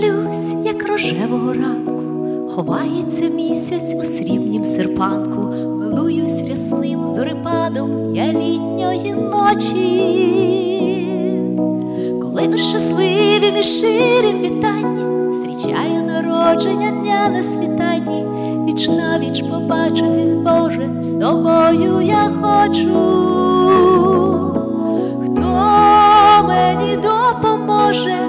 дивлюсь, як рожевого ранку ховається місяць у срібнім серпанку, милуюсь рясним зорепадом я літньої ночі, коли ви щасливі між щирим вітанні, зустрічаю народження дня на світанні, віч на віч побачитись, Боже, з тобою я хочу. Хто мені допоможе,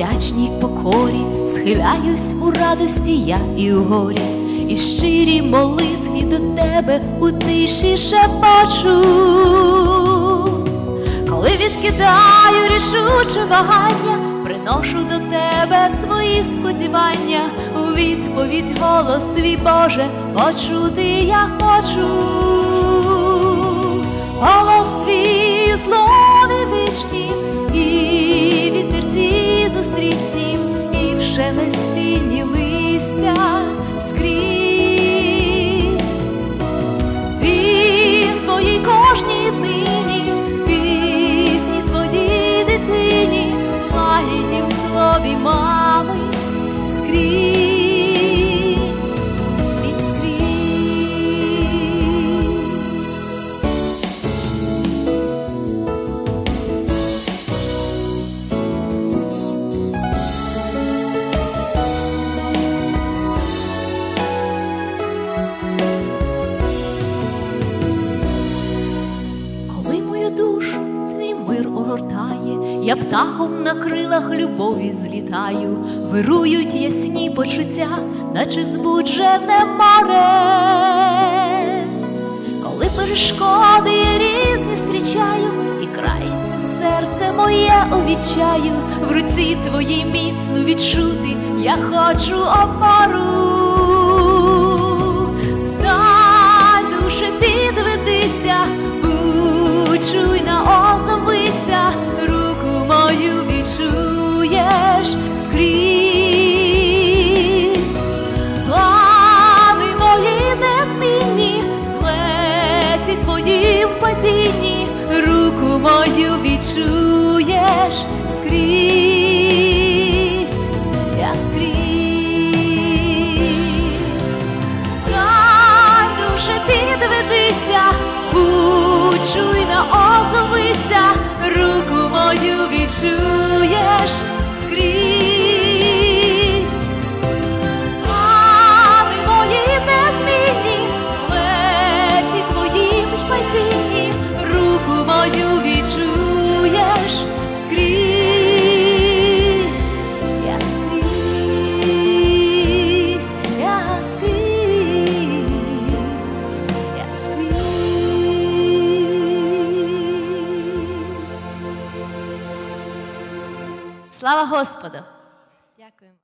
вдячній покорі, схиляюсь у радості я і у горі, і щирі молитві до тебе у тиші шепочу, коли відкидаю рішуче вагання, приношу до тебе свої сподівання, у відповідь голос твій Боже, почути я хочу. Зустрічні, і в шелестінні листя скрізь. в своїй кожній дині, пісні твоїй дитині, лагіднім слові мами я птахом на крилах любові злітаю, вирують ясні почуття, наче збуджене море. Коли перешкоди різні зустрічаю, і крається серце моє у відчаю, в руці твоїй міцно відчути, я хочу опору. Відчуєш скрізь. Плани мої незмінні, злеті твоїм падінні, руку мою відчуєш скрізь, Слава Господу! Дякую.